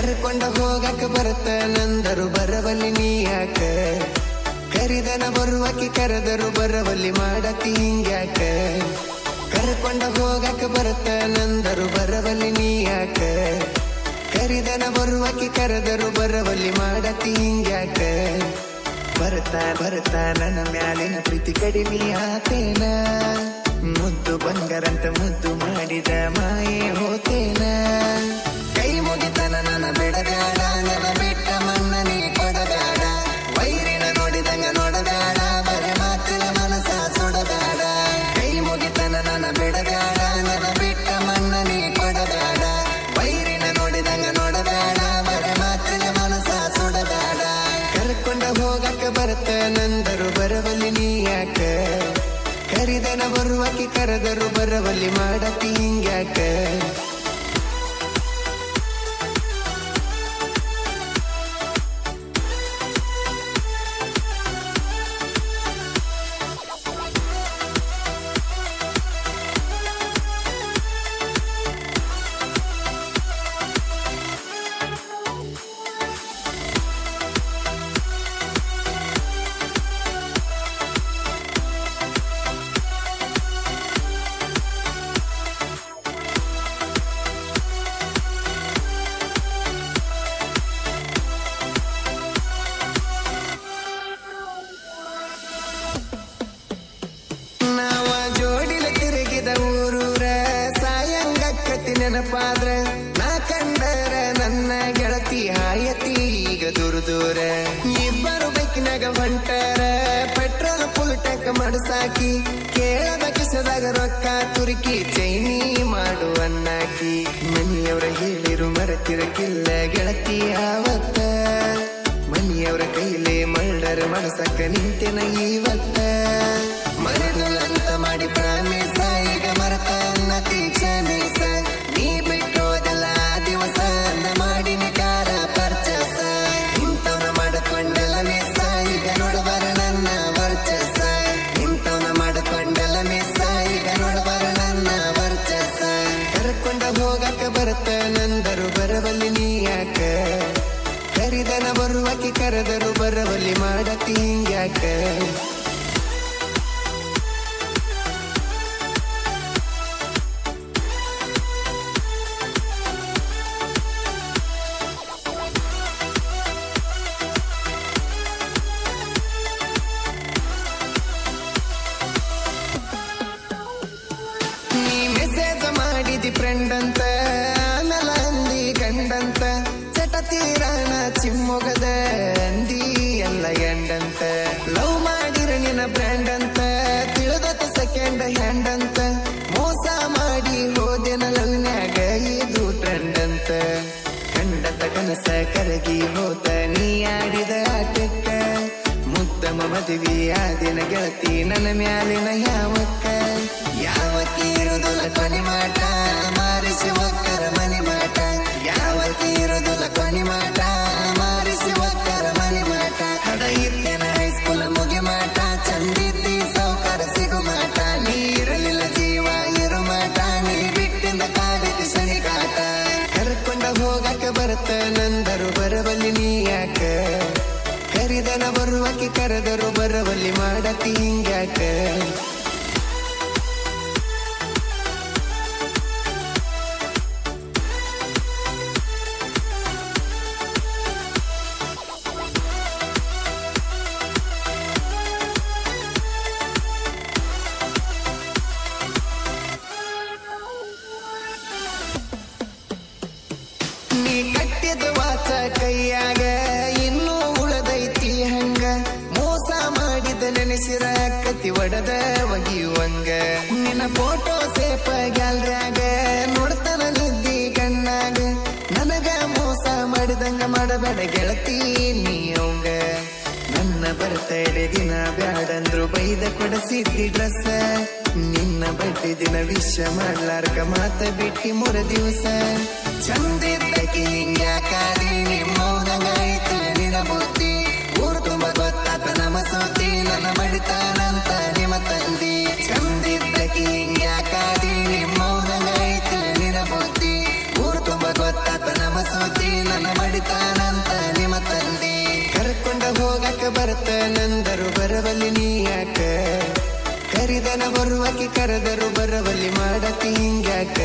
ಕರ್ಕೊಂಡ ಹೋಗಕ್ಕೆ ಬರುತ್ತ, ನಂದರು ಬರವಲ್ಲಿ ನೀ ಯಾಕೆ? ಕರಿದನ ಬರುವಕ್ಕೆ ಕರೆದರು ಬರವಲ್ಲಿ ಮಾಡತಿ ಹಿಂಗ್ಯಾಕೆ ಕರ್ಕೊಂಡ ಹೋಗಕ್ಕೆ ಬರುತ್ತ, ನಂದರು ಬರವಲ್ಲಿ ನೀ ಯಾಕ? ಕರಿದನ ಬರುವಕ್ಕೆ ಕರೆದರು ಬರವಲ್ಲಿ ಮಾಡತಿ ಹಿಂಗ್ಯಾಕೆ ಬರ್ತಾ ಬರ್ತಾ ನನ್ನ ಮ್ಯಾಲಿನ ಪ್ರೀತಿ ಕಡಿಮೆ ಆತೇನ? ಮುದ್ದು ಬಂಗಾರಂತ ಮುದ್ದು ಮಾಡಿದ ಮಾಯೆ ಹೋತೇನ? ಮುಗಿತನ ನನ್ನ ಬಿಡಬೇಡ, ನನ್ನ ಬಿಟ್ಟ ಮನ್ನ ನೀ ಕೊಡಬೇಡ. ವೈರಿನ ನೋಡಿದಂಗ ನೋಡಬೇಡ, ಬರೆ ಮಾತಿನ ಮನಸ ಸುಡಬೇಡ. ಕೈ ಮುಗಿತನ ನನ್ನ ಬಿಡಬೇಡ, ನನ್ನ ಬಿಟ್ಟ ಮನ್ನ ನೀ ಕೊಡಬೇಡ. ವೈರಿನ ನೋಡಿದಂಗ ನೋಡಬೇಡ, ಬರೆ ಮಾತಿನ ಮನಸ ಸುಡಬೇಡ. ಕರ್ಕೊಂಡ ಹೋಗಕ್ಕೆ ಬರುತ್ತೆ ನಂದರು ಬರವಲ್ಲಿ ನೀ ಯಾಕ? ಕರಿದನ ಬರುವಕಿ ಕರೆದರು ಬರವಲ್ಲಿ ಮಾಡತಿ ಹಿಂಗ್ಯಾಕ? ನೆನಪಾದ್ರ ನಾ ಕಂಡರೆ ನನ್ನ ಗೆಳತಿ ಹಾಯತಿ ಈಗ ದೂರ ದೂರ. ಇಬ್ಬರು ಬೈಕಿನಾಗ ಹೊಂಟಾರ, ಪೆಟ್ರೋಲ್ ಫುಲ್ ಟ್ಯಾಂಕ್ ಮಡಸಾಕಿ ಕೇಳದ ಕಿಸದಾಗ ರೊಕ್ಕ ತುರುಕಿ ಚೈನಿ ಮಾಡುವನ್ನಾಕಿ ಮನೆಯವರ ಹೇಳಿರು ಮರತಿರಕ್ಕಿಲ್ಲ ಗೆಳತಿ ಆವತ್ತ. ಮನೆಯವರ ಕೈಲೇ ಮಳ್ಳರ ಮನಸಕ್ಕ ನಿಂತೆನ ಇವತ್ತ ಅಂತ ಮಾಡಿ ಪ್ರಾಮಿಸ ಕರೆದರು ಬರವಲ್ಲಿ ಮಾಡತಿ ಹಿಂಗ್ಯಾಕ? ಫ್ರೆಂಡ್ ಅಂತ ತಿಳಿದತ ಹೆಂಡಂತ ಮೋಸ ಮಾಡಿ ಹೋದೆನ ಲವ್ನ್ಯಾಗ ಇದು ಟ್ರೆಂಡ್ ಅಂತ. ಕಂಡತ ಕನಸ ಕರಗಿ ಹೋತ ನೀ ಆಡಿದ ಆಟಕ್ಕ. ಮುದ್ದಮ ಮದುವೆ ಆದಿನ ಗೆಳತಿ ನನ್ನ ಮ್ಯಾಲಿನ ಯಾವಕ್ಕ? ಯಾವ ಇರುವುದಿಲ್ಲ ಕೊನೆ ಮಾಟ ಮಾರಿಸಿ ಒಕ್ಕರ ಮನೆ ಮಾಟ ಬರವಲ್ಲಿ ಮಾಡತಿ ಹಿಂಗ್ಯಾಕ ನೀ ಕಟ್ಟಿದ ಒಡದ ಒಗಿಯುವಂಗ. ನಿನ್ನ ಫೋಟೋ ಸೇಪ ಗ್ಯಾಲ್ರಿಯಾಗ ನೋಡ್ತಾನ ನಿದ್ದಿ ಕಣ್ಣಾಗ. ನನಗ ಮೋಸ ಮಾಡಿದಂಗ ಮಾಡಬೇಡ ಗೆಳತಿ ನೀ ಅವಂಗ. ನನ್ನ ಬರ್ತಡೆ ದಿನ ಬ್ಯಾಡಂದ್ರು ಬೈದ ಕೊಡಸಿದ್ದಿ ಡ್ರೆಸ್. ನಿನ್ನ ಬಡ್ಡಿ ದಿನ ವಿಷ ಮಾಡ್ಲಾರ್ಕ ಮಾತ ಬಿಟ್ಟಿ ಮೂರ ದಿವಸ. ಚಂದಿದ್ದಕಿ ಹಿಂಗ್ಯಾಕಾದಿ ನಿಮ್ಮೌನಗಾಯ್ತು ಕರಿದನ ಬರುವಕ್ಕೆ ಕರೆದರು ಬರವಲ್ಲಿ ಮಾಡತಿ ಹಿಂಗ್ಯಾಕ?